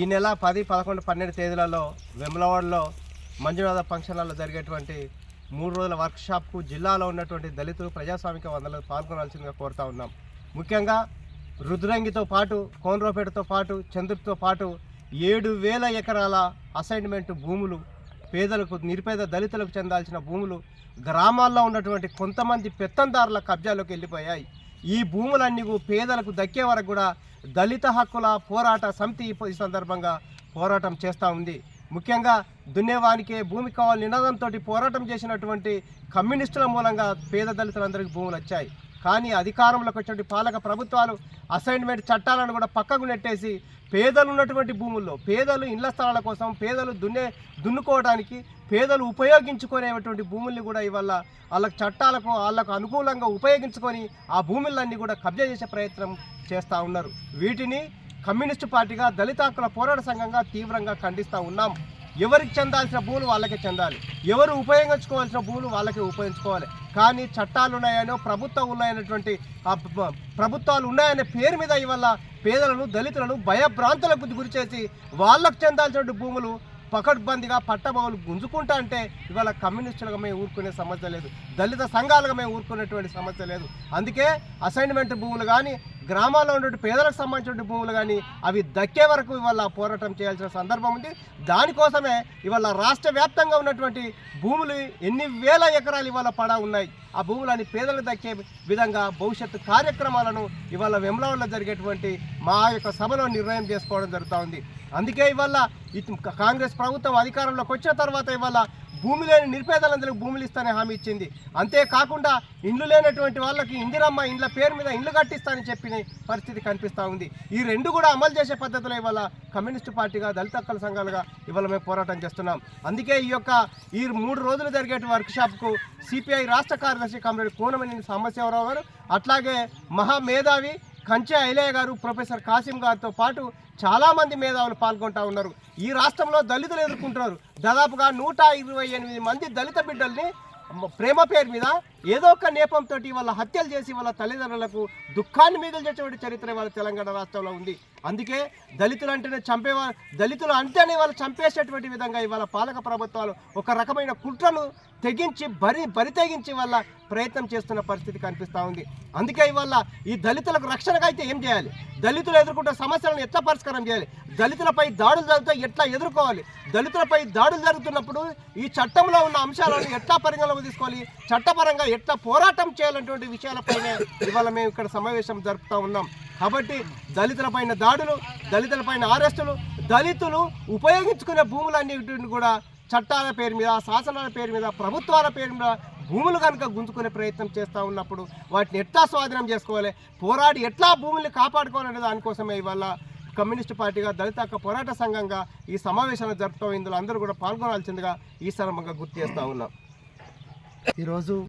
ఈ నెల పది పదకొండు పన్నెండు తేదీలలో వెమ్లవాడలో మంజునాథ ఫంక్షన్లలో జరిగేటువంటి మూడు రోజుల వర్క్షాప్కు జిల్లాలో ఉన్నటువంటి దళితులు ప్రజాస్వామిక వందలు పాల్గొనాల్సిందిగా కోరుతా ఉన్నాం. ముఖ్యంగా రుద్రంగితో పాటు కోనరాపేటతో పాటు చంద్రుడితో పాటు ఏడు వేల ఎకరాల అసైన్మెంట్ భూములు పేదలకు నిరుపేద దళితులకు చెందాల్సిన భూములు గ్రామాల్లో ఉన్నటువంటి కొంతమంది పెత్తందారుల కబ్జాలోకి వెళ్ళిపోయాయి. ఈ భూములన్నీ పేదలకు దక్కే వరకు కూడా దళిత హక్కుల పోరాట సమితి ఈ సందర్భంగా పోరాటం చేస్తూ ఉంది. ముఖ్యంగా దున్నేవానికే భూమి కావాలి నినాదంతో పోరాటం చేసినటువంటి కమ్యూనిస్టుల మూలంగా పేద దళితులందరికీ భూములు వచ్చాయి. కానీ అధికారంలోకి వచ్చినటువంటి పాలక ప్రభుత్వాలు అసైన్మెంట్ చట్టాలను కూడా పక్కకు నెట్టేసి పేదలు ఉన్నటువంటి భూముల్లో పేదలు ఇళ్ళ స్థలాల కోసం పేదలు దున్నే దున్నుకోవడానికి పేదలు ఉపయోగించుకునేటువంటి భూముల్ని కూడా ఇవాళ వాళ్ళకు చట్టాలకు వాళ్ళకు అనుకూలంగా ఉపయోగించుకొని ఆ భూములన్నీ కూడా కబ్జా చేసే ప్రయత్నం చేస్తూ ఉన్నారు. వీటిని కమ్యూనిస్టు పార్టీగా దళిత హక్కుల పోరాట సంఘంగా తీవ్రంగా ఖండిస్తూ ఉన్నాం. ఎవరికి చెందాల్సిన భూములు వాళ్ళకే చెందాలి. ఎవరు ఉపయోగించుకోవాల్సిన భూములు వాళ్ళకే ఉపయోగించుకోవాలి. కానీ చట్టాలు ఉన్నాయనో ప్రభుత్వం ఉన్నాయనేటువంటి ఆ ప్రభుత్వాలు ఉన్నాయనే పేరు మీద ఇవాళ పేదలను దళితులను భయభ్రాంతులకు గురి చేసి వాళ్ళకు చెందాల్సినటువంటి భూములు పకడ్బందీగా పట్టబౌలు గుంజుకుంటా అంటే ఇవాళ కమ్యూనిస్టులుగా మేము ఊరుకునే సమస్య లేదు. దళిత సంఘాలుగా మేము ఊరుకునేటువంటి సమస్య లేదు. అందుకే అసైన్మెంట్ భూములు కానీ గ్రామాల్లో ఉండే పేదలకు సంబంధించిన భూములు కానీ అవి దక్కే వరకు ఇవాళ పోరాటం చేయాల్సిన సందర్భం ఉంది. దానికోసమే ఇవాళ రాష్ట్ర వ్యాప్తంగా ఉన్నటువంటి భూములు ఎన్ని వేల ఎకరాలు ఇవాళ పడా ఉన్నాయి. ఆ భూములని పేదలకు దక్కే విధంగా భవిష్యత్తు కార్యక్రమాలను ఇవాళ వెమ్లవాడలో జరిగేటువంటి మా యొక్క సభలో నిర్ణయం చేసుకోవడం జరుగుతూ ఉంది. అందుకే ఇవాళ కాంగ్రెస్ ప్రభుత్వం అధికారంలోకి వచ్చిన తర్వాత ఇవాళ భూమి లేని నిరుపేదలందరికీ భూములు ఇస్తానని హామీ ఇచ్చింది. అంతేకాకుండా ఇండ్లు లేనటువంటి వాళ్ళకి ఇందిరమ్మ ఇండ్ల పేరు మీద ఇండ్లు కట్టిస్తానని చెప్పిన పరిస్థితి కనిపిస్తూ ఉంది. ఈ రెండు కూడా అమలు చేసే పద్ధతిలో ఇవాళ కమ్యూనిస్టు పార్టీగా దళిత హక్కుల సంఘాలుగా ఇవాళ మేము పోరాటం చేస్తున్నాం. అందుకే ఈ యొక్క ఈ మూడు రోజులు జరిగే వర్క్షాప్కు సిపిఐ రాష్ట్ర కార్యదర్శి కమ్రేడ్ కోనమనేని సాంబశివరావు గారు అట్లాగే మహామేధావి కంచె ఐలయ్య గారు ప్రొఫెసర్ కాసిం గారితో పాటు చాలామంది మేధావులు పాల్గొంటూ ఉన్నారు. ఈ రాష్ట్రంలో దళితులు ఎదుర్కొంటున్నారు. దాదాపుగా నూట ఇరవై ఎనిమిది మంది దళిత బిడ్డల్ని ప్రేమ పేరు మీద ఏదో ఒక నేపంతో వాళ్ళ హత్యలు చేసి వాళ్ళ తల్లిదండ్రులకు దుఃఖాన్ని మిగిల్చేటువంటి చరిత్ర వాళ్ళ తెలంగాణ రాష్ట్రంలో ఉంది. అందుకే దళితులు అంటేనే చంపే దళితులు అంటేనే వాళ్ళు చంపేసేటువంటి విధంగా ఇవాళ పాలక ప్రభుత్వాలు ఒక రకమైన కుట్రను తెగించి బరి బరి తెగించి వాళ్ళ ప్రయత్నం చేస్తున్న పరిస్థితి కనిపిస్తూ ఉంది. అందుకే ఇవాళ ఈ దళితులకు రక్షణగా అయితే ఏం చేయాలి? దళితులు ఎదుర్కొంటున్న సమస్యలను ఎట్లా పరిష్కారం చేయాలి? దళితులపై దాడులు జరిగితే ఎట్లా ఎదుర్కోవాలి? దళితులపై దాడులు జరుగుతున్నప్పుడు ఈ చట్టంలో ఉన్న అంశాలను ఎట్లా పరిగణలోకి తీసుకోవాలి? చట్టపరంగా ఎట్లా పోరాటం చేయాలనేటువంటి విషయాలపైనే ఇవాళ మేము ఇక్కడ సమావేశం జరుపుతూ ఉన్నాం. కాబట్టి దళితులపైన దాడులు దళితులపైన అరెస్టులు దళితులు ఉపయోగించుకునే భూములన్నిటిని కూడా చట్టాల పేరు మీద శాసనాల పేరు మీద ప్రభుత్వాల పేరు మీద భూములు కనుక గుంజుకునే ప్రయత్నం చేస్తూ ఉన్నప్పుడు వాటిని ఎట్లా స్వాధీనం చేసుకోవాలి? పోరాడి ఎట్లా భూముల్ని కాపాడుకోవాలనే దానికోసమే ఇవాళ కమ్యూనిస్ట్ పార్టీగా దళిత హక్కు పోరాట సంఘంగా ఈ సమావేశాన్ని జరుపుతాం. ఇందులో అందరూ కూడా పాల్గొనాల్సిందిగా ఈ సందర్భంగా గుర్తు చేస్తూ ఉన్నాం. ఈరోజు